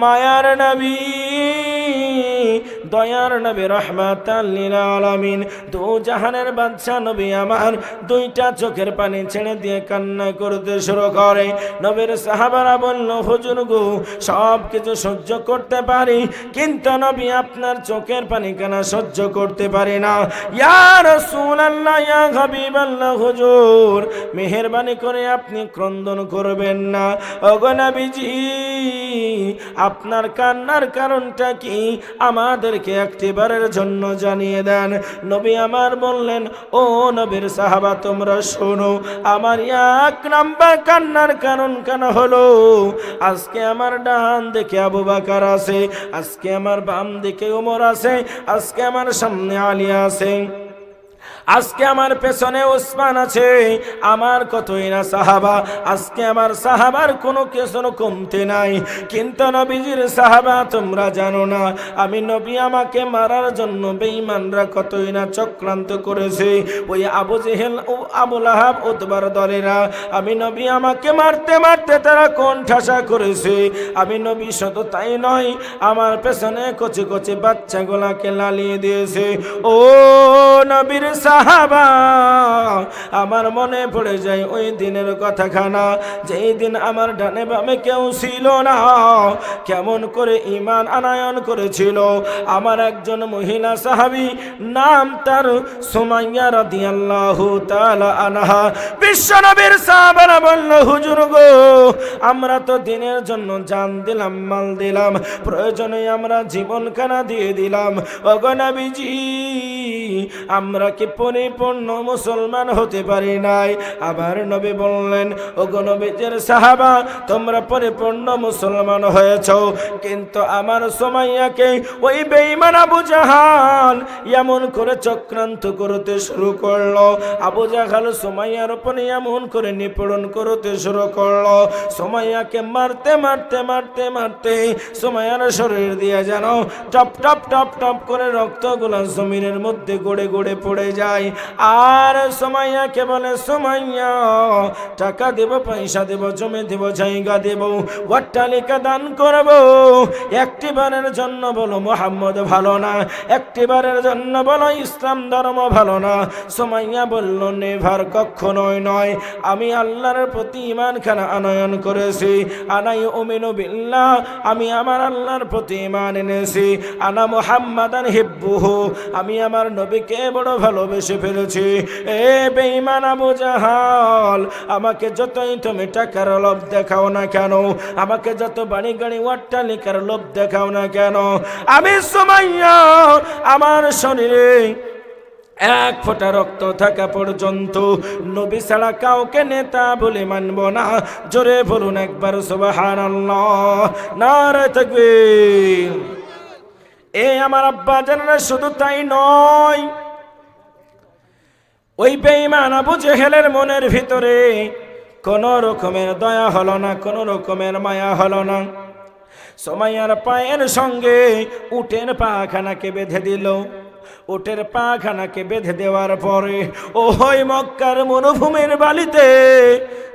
মায়ার নবী দয়ার নবী রহমাত আলামিন। দু জাহানের বাদশা নবী আমার দুইটা চোখের পানি ছেড়ে দিয়ে কান্না করতে শুরু করে। নবীর সাহাবারা বলল, হুজুর গো সব কিছু সহ্য করতে পারি, কিন্তু নবী আপনার চোখের পানি কেন সহ্য করতে পারি না। ইয়া রাসূলুল্লাহ হুজুর, মেহেরবানি করে আপনি ক্রন্দন করবেন না। ওগো নবীজি, আপনার কান্নার কারণটা কি? আমাদেরকে একটিবারের জন্য জানিয়ে দেন, নবী আমার বললেন, ও নবীর সাহাবা, তোমরা শোনো, আমার এক নাম্বার কান্নার কারণ কেন হলো? আজকে আমার ডান দেখে আবু বাকার আছে, আজকে আমার বাম দেখে ওমর আছে, আজকে আমার সামনে আলিয়া আছে। আজকে আমার পেছনে ওসমান আছে, আমার কতই না সাহাবা। আজকে আমার সাহাবার কোনো কিছু কমতে নাই। কিন্তু নবীজির সাহাবা তোমরা জানো না, আমি নবী আমাকে মারার জন্য বেঈমানরা কতই না চক্রান্ত করেছে। ওই আবু জেহেল ও আবুল আহাব উতবার দলেরা আমি নবী আমাকে মারতে মারতে তারা কোন ঠাসা করেছে। আমি নবী শত তাই নয়, আমার পেছনে কচি কচি বাচ্চাগুলাকে লালিয়ে দিয়েছে। ও নবীর সাহাবা, আমার মনে পড়ে যায় ওই দিনের কথা খানা যেই দিন আমার ডানে বামে কেউ ছিল না, কেমন করে ইমান আনায়ন করেছিল। আমার একজন মহিলা সাহাবি, নাম তার সুমাইয়া রাদিয়াল্লাহু তাআলা আনহা। বিশ্বনবীর সাহাবারা বলল, হুজুর গো, আমরা তো দিনের জন্য জান দিলাম, মাল দিলাম, প্রয়োজনে আমরা জীবন কানা দিয়ে দিলাম। অগনবীজি আমরা কি পরিপূর্ণ মুসলমান হতে পারি নাই। আবার নবী বললেন অগনবীজের সাহাবা, তোমরা পরিপূর্ণ মুসলমান হয়েছ। কিন্তু আমার সোমাইয়াকে ওই বেঈমান আবু জাহাল এমন করে চক্রান্ত করতে শুরু করল। আবু জাহাল সোমাইয়ার উপরে এমন করে নিপীড়ন করতে শুরু করল। সোমাইয়াকে মারতে মারতে মারতে মারতে সোমাইয়ার শরীর দিয়ে যেন টপ টপ টপ টপ করে রক্তগুলা জমিনের মধ্যে গড়ে গড়ে পড়ে যায়। আর সোমাইয়াকে বলে, সোমাইয়া, টাকা দেব, পয়সা দেব, জমি দেব, জায়গা দেব, অট্টালিকা দান করব। একটি বারের জন্য বলো, মোহাম্মদ ভালো না। একটি বারের জন্য বলো, ইসলাম ধর্ম ভালো না। সোমাইয়া বলল, নেভার কখনোই নয়। আমি আল্লাহর প্রতি ইমান খানা আনয়ন করেছি। আনাই ওমিনু বিল্লাহ, আমি আমার আল্লাহর প্রতি ইমান এনেছি। আনা মোহাম্মদান হিব্বুহু, আমি আমার নবীকে বড় ভালোবেসে ফেলেছি। এ বেঈমান আবু জাহাল, আমাকে যতই তুমি টাকার লোভ দেখাও না কেন, আমাকে যত বাড়ি গাড়ি অট্টালিকার লোভ দেখাও না কেন, আমি সুমাইয়া, আমার শরীরে এক ফোঁটা রক্ত থাকা পর্যন্ত নবী ছাড়া কাউকে নেতা বলে মানব না। জোরে বলুন একবার সুবাহান নারে থাকবে এ আমার আব্বা জানারা শুধু তাই নয় ওই বেঈমান আবু জেহেলের মনের ভিতরে কোন রকমের দয়া হলো না, কোন রকমের মায়া হলো না। সময়ার পায়ের সঙ্গে উটের পাখানাকে বেঁধে দিল। উটের পাখানাকে বেঁধে দেওয়ার পরে ওই মক্কার মরুভূমির বালিতে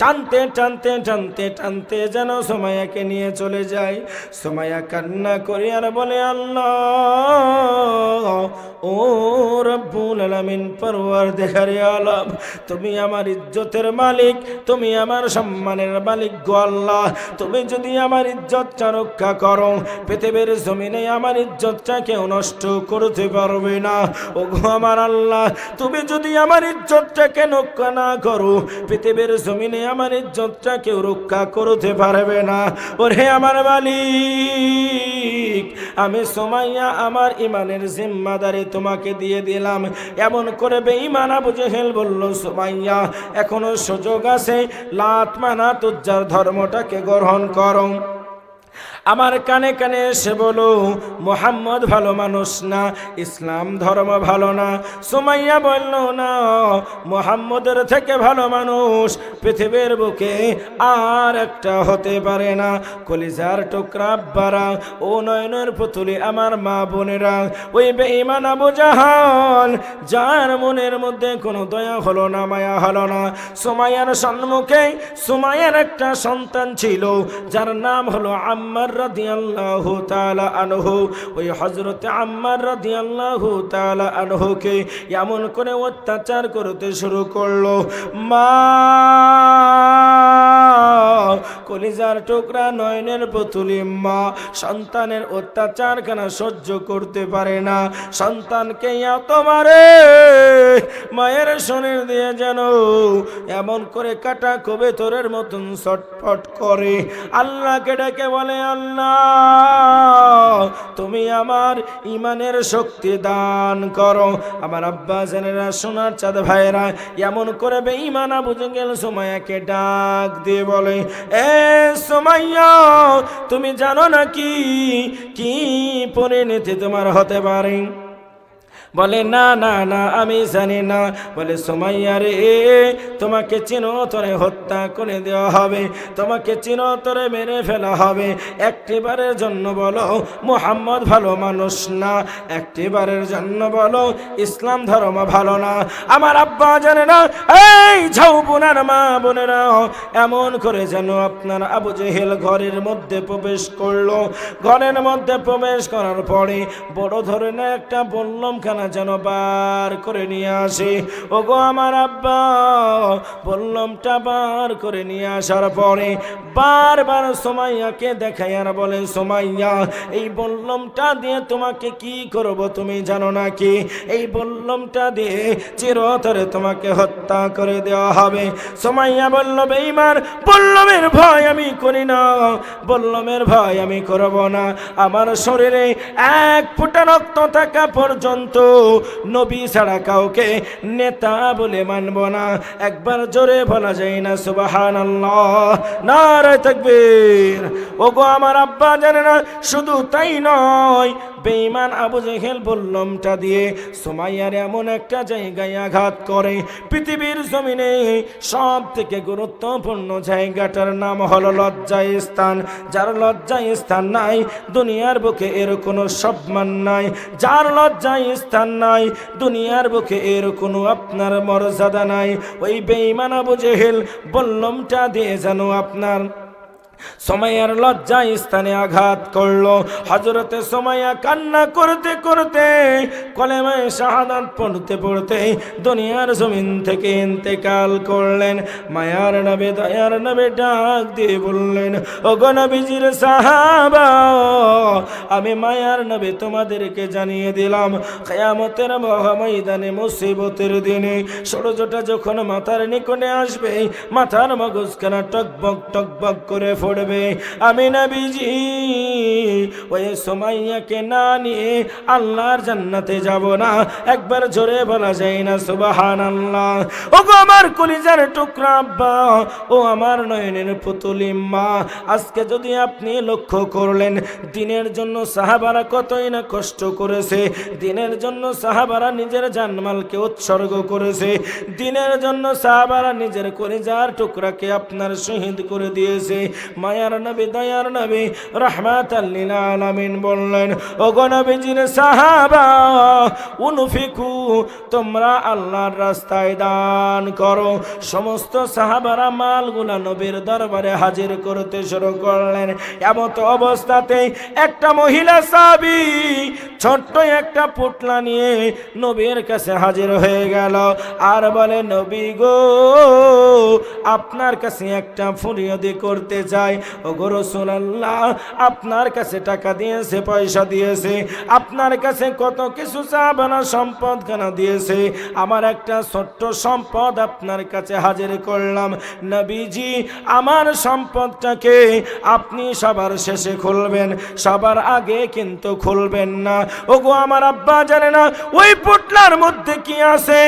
টানতে টানতে টানতে টানতে যেন সোমায়াকে নিয়ে চলে যায়। সোমায়া কান্না করি আর বলে, আল্লাহ ও রব্বুল আলামিন পরওয়ার দেখারে আলাম তুমি আমার ইজ্জতের মালিক, তুমি আমার সম্মানের মালিক গো আল্লাহ। তুমি যদি আমার ইজ্জতটা রক্ষা করো, পৃথিবীর জমিনে আমার ইজ্জতটা কেউ নষ্ট করতে পারবে না। ও গো আমার আল্লাহ, তুমি যদি আমার ইজ্জতটাকে রক্ষা না করো, পৃথিবীর জমিনে আমার ইজ্জতটা কেউ রক্ষা করতে পারবে না। ওরে আমার মালিক। আমি সোমাইয়া আমার ইমানের জিম্মাদারি তোমাকে দিয়ে দিলাম। এমন করে বেঈমান আবু জেহেল বলল, সোমাইয়া, এখনও সুযোগ আছে, লাত মানা তুজ্জার ধর্মটাকে গ্রহণ করো। আমার কানে কানে এসে বলো, মোহাম্মদ ভালো মানুষ না, ইসলাম ধর্ম ভালো না। সুমাইয়া বলল, না, মোহাম্মদের থেকে ভালো মানুষ পৃথিবীর বুকে আর একটা হতে পারে না। কলিজার টুকরা আব্বারা, ও নয়নের পুতুলি আমার মা বোনেরা। ওই বেঈমান আবু জাহান যার মনের মধ্যে কোনো দয়া হলো না, মায়া হলো না। সুমাইয়ার সম্মুখে, সুমাইয়ার একটা সন্তান ছিল, যার নাম হলো আম্মার এমন করে অত্যাচার করতে শুরু করল। মা, কলিজার টুকরা নয়নের পুতুলি, মা, সন্তানের অত্যাচার কেন সহ্য করতে পারে না। সন্তানকে এত মারে, মায়ের শরীর দিয়ে যেন এমন করে কাটা কবে তোরের মতন ছটফট করে। আল্লাহকে ডেকে বলে, আল্লাহ তুমি আমার ইমানের শক্তি দান করো। আমার আব্বা জেনেরা সোনার চাঁদ ভাইরা এমন করে বেঈমানা বুঝে গেল সোমায়াকে ডাক দিয়ে বলে, এ সোমাইয়া, তুমি জানো নাকি কি পরিণতি তোমার হতে পারে? বলে, না না না, আমি জানি না। বলে, সোমাইয়া রে, তোমাকে চিরতরে হত্যা করে দেওয়া হবে। তোমাকে চিরতরে মেরে ফেলা হবে। একটিবারের জন্য বলো, মোহাম্মদ ভালো মানুষ না। একটিবারের জন্য বলো, ইসলাম ধর্ম ভালো না। আমার আব্বা জানে না, এই ঝাউ বোনার মা বোনেরা, এমন করে যেন আপনার আবু জেহেল ঘরের মধ্যে প্রবেশ করল। ঘরের মধ্যে প্রবেশ করার পরে বড় ধরনের একটা বললাম খানা যেন বার করে নিয়ে আসে। ও গো আমার আব্বা, বললামটা বার করে নিয়ে আসার পরে বারবার সোমাইয়াকে দেখাই আর বলে, সোমাইয়া, এই বললামটা দিয়ে তোমাকে কি করব তুমি জানো নাকি? এই বললামটা দিয়ে চিরতরে তোমাকে হত্যা করে দেওয়া হবে। সোমাইয়া বলল বেইমার বল্লমের ভয় আমি করি না, বল্লমের ভয় আমি করব না। আমার শরীরে এক ফুটা রক্ত থাকা পর্যন্ত নবী ছাড়া কাউকে নেতা বলে মানব না। একবার জোরে বলা যায় না সুবাহান নারায় থাকবে ওগো আমার আব্বা জানে না, শুধু তাই নয় বেঈমান আবু জেহেল বললমটা দিয়ে সোমাইয়ার এমন একটা জায়গায় আঘাত করে। পৃথিবীর জমিনে সব থেকে গুরুত্বপূর্ণ জায়গাটার নাম হলো লজ্জায় স্থান। যার লজ্জায় স্থান নাই, দুনিয়ার বুকে এর কোনো সম্মান নাই। যার লজ্জায় স্থান নাই, দুনিয়ার বুকে এর কোনো আপনার মর্যাদা নাই। ওই বেঈমান আবু জেহেল বললমটা দিয়ে যেন আপনার সময়ের লজ্জা স্থানে আঘাত করল। হজরতে সময়া কান্না করতে করতে কলেমায় শাহাদাত পড়তে পড়তে দুনিয়ার জমিন থেকে ইন্তেকাল করলেন। মায়ার নবে দয়ার নবে ডাক দিয়ে বললেন ও গণবিজির সাহাবা, আমি মায়ার নবে তোমাদেরকে জানিয়ে দিলাম, কেয়ামতের মহাময়দানে মুসিবতের দিনে সূর্যটা যখন মাথার নিকটে আসবে, মাথার মগজখানা টকবক টকবক করে পড়বে আমি নবীজি, ওই সোমাইয়াকে না নিয়ে আল্লাহর জান্নাতে যাব না। একবার জোরে বলা যায় না সুবাহান আল্লাহ ও গো আমার কলিজার টুকরা আব্বা, ও আমার নয়নের পুতুলি মা আজকে যদি আপনি লক্ষ্য করলেন, দিনের জন্য সাহাবারা কতই না কষ্ট করেছে। দিনের জন্য সাহাবারা নিজের জানমালকে উৎসর্গ করেছে। দিনের জন্য সাহাবারা নিজের কলিজার টুকরাকে আপনার শহীদ করে দিয়েছে। মায়ার নবী, দয়ার নবী রহমাত আলামিন বললেন ও গণবীজির সাহাবা, উনফিকু, তোমরা আল্লাহর রাস্তায় দান করো। সমস্ত সাহাবারা মালগুলা নবীর দরবারে হাজির করতে শুরু করলেন। এমত অবস্থাতে একটা মহিলা সাবি ছোট্ট একটা পুটলা নিয়ে নবীর কাছে হাজির হয়ে গেল। আর বলে, নবী গো আপনার কাছে একটা ফুরিয়দি করতে চাই। ও গো রসুলাল্লাহ, আপনার কাছে টাকা দিয়েছে, পয়সা দিয়েছে, আপনার কাছে কত কিছু চাবানা সম্পদ কেনা দিয়েছে। আমার একটা ছোট্ট সম্পদ আপনার কাছে হাজির করলাম। নবীজি, আমার সম্পদটাকে আপনি সবার শেষে খুলবেন, সবার আগে কিন্তু খুলবেন না। ওগো আমার আব্বা জানে না, ওই পুটলার মধ্যে কি আছে?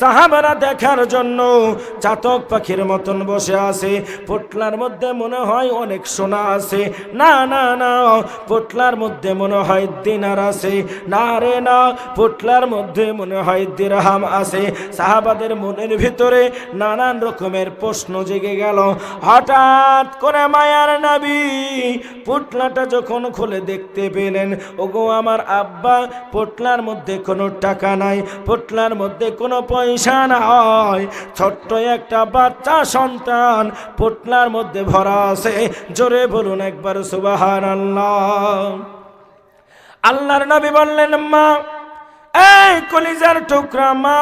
সাহাবারা দেখার জন্য চাতক পাখির মতন বসে আছে। পোটলার মধ্যে মনে হয় অনেক সোনা আছে। না না না, পোটলার মধ্যে মনে হয় দিনার আছে। না রে, না, পোটলার মধ্যে মনে হয় দিরহাম আছে। সাহাবাদের মনের ভিতরে নানান রকমের প্রশ্ন জেগে গেল। হঠাৎ করে মায়ার নাবি পোটলাটা যখন খুলে দেখতে পেলেন, ওগো, আমার আব্বা, পোটলার মধ্যে কোনো টাকা নাই, পোটলার মধ্যে কোনো পয়সা নাই। ছোট্ট একটা বাচ্চা সন্তান পোটলার মধ্যে ভরা আছে। জোরে বলুন একবার সুবাহার আল্লাহ আল্লাহর নবী বললেন, মা, এই কলিজার টুকরা, মা,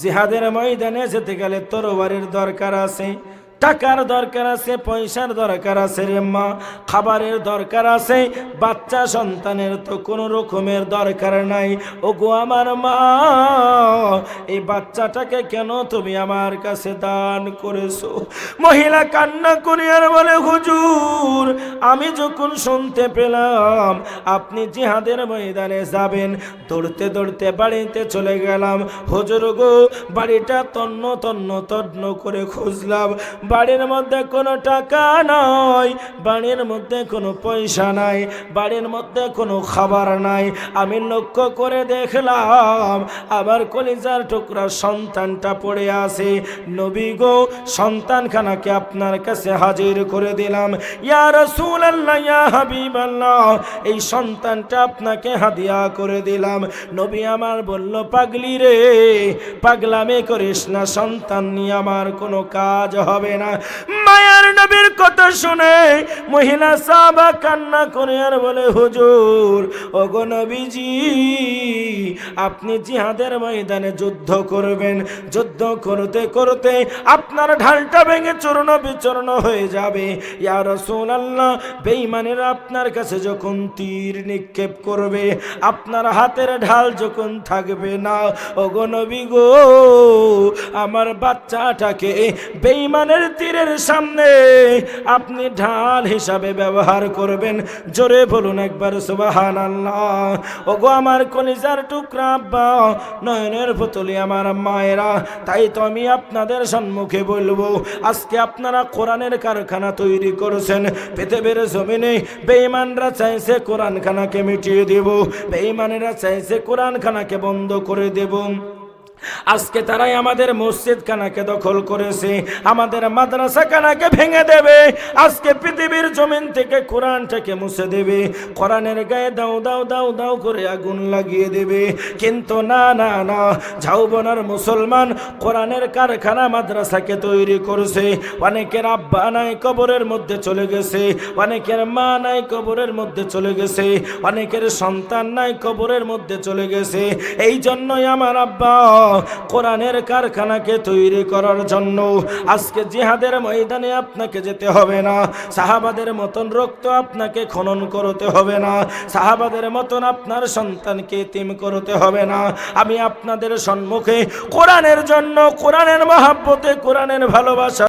জিহাদের ময়দানে যেতে গেলে তরবারির দরকার আছে। টাকার দরকার আছে, পয়সার দরকার আছে রে মা। খাবারের দরকার আছে, বাচ্চা সন্তানের তো কোনো রকমের দরকার নাই। ও গো আমার মা, এই বাচ্চাটাকে কেন তুমি আমার কাছে দান করেছ? মহিলা কান্না করিয়ার বলে, হুজুর, আমি যখন শুনতে পেলাম, আপনি জিহাদের ময়দানে যাবেন, দৌড়তে দৌড়তে বাড়িতে চলে গেলাম। হুজুর গো, বাড়িটা তন্ন তন্ন তন্ন করে খুঁজলাম। বাড়ির মধ্যে কোনো টাকা নাই, বাড়ির মধ্যে কোনো পয়সা নাই, বাড়ির মধ্যে কোনো খাবার নাই। আমি লক্ষ্য করে দেখলাম, আমার কলিজার টুকরা সন্তানটা পড়ে আছে। নবী গো, সন্তানখানাকে আপনার কাছে হাজির করে দিলাম। ইয়া রাসূলুল্লাহ, ইয়া হাবিবাল্লাহ, এই সন্তানটা আপনাকে হাদিয়া করে দিলাম। নবী আমার বলল, পাগলি রে, পাগলামে করিস না, সন্তান নিয়ে আমার কোনো কাজ হবে না। মায়ার নবীর কথা শুনে মহিলা সাবা কান্না করে আর বলে হুজুর ওগো নবীজি আপনি জিহাদের ময়দানে যুদ্ধ করবেন। যুদ্ধ করতে করতে আপনার ঢালটা ভেঙে চূর্ণ বিচূর্ণ হয়ে যাবে। ইয়া রাসূলুল্লাহ বেইমানের আপনার কাছে যখন তীর নিক্ষেপ করবে, আপনার হাতের ঢাল যখন থাকবে না, ওগো নবী গো, আমার বাচ্চাটাকে বেইমানের তীরের সামনে আপনি ঢাল হিসাবে ব্যবহার করবেন। জোরে বলুন একবার সুবাহান আল্লাহ ওগো আমার কলিজার টুকরা আব্বা, নয়নের পুতুলি আমার মায়েরা, তাই তো আমি আপনাদের সম্মুখে বলব, আজকে আপনারা কোরআনের কারখানা তৈরি করেছেন, পৃথিবীর জমিনে বেঈমানরা চাইছে কোরআনখানাকে মিটিয়ে দেব, বেঈমানেরা চাইছে কোরআনখানাকে বন্ধ করে দেব। আজকে তারাই আমাদের মসজিদ কানাকে দখল করেছে, আমাদের মাদ্রাসা কানাকে ভেঙে দেবে, আজকে পৃথিবীর জমিন থেকে কোরআনটাকে মুছে দেবে, কোরআনের গায়ে দাও দাও দাও দাও করে আগুন লাগিয়ে দেবে। কিন্তু না না না, ঝাউবনার মুসলমান কোরআনের কারখানা মাদ্রাসাকে তৈরি করছে। অনেকের আব্বা নাই কবরের মধ্যে চলে গেছে, অনেকের মা নাই কবরের মধ্যে চলে গেছে, অনেকের সন্তান নাই কবরের মধ্যে চলে গেছে। এই জন্যই আমার আব্বা কোরআনের কারখানাকে তৈরি করার জন্য। আজকে জিহাদের ময়দানে আপনাকে যেতে হবে না। সাহাবাদের মতন রক্ত আপনাকে খনন করতে হবে না। সাহাবাদের মতন আপনার সন্তানকে তিম করতে হবে না। আমি আপনাদের সম্মুখে কোরআনের জন্য, কোরআনের মহাব্বতে, কোরআনের ভালোবাসা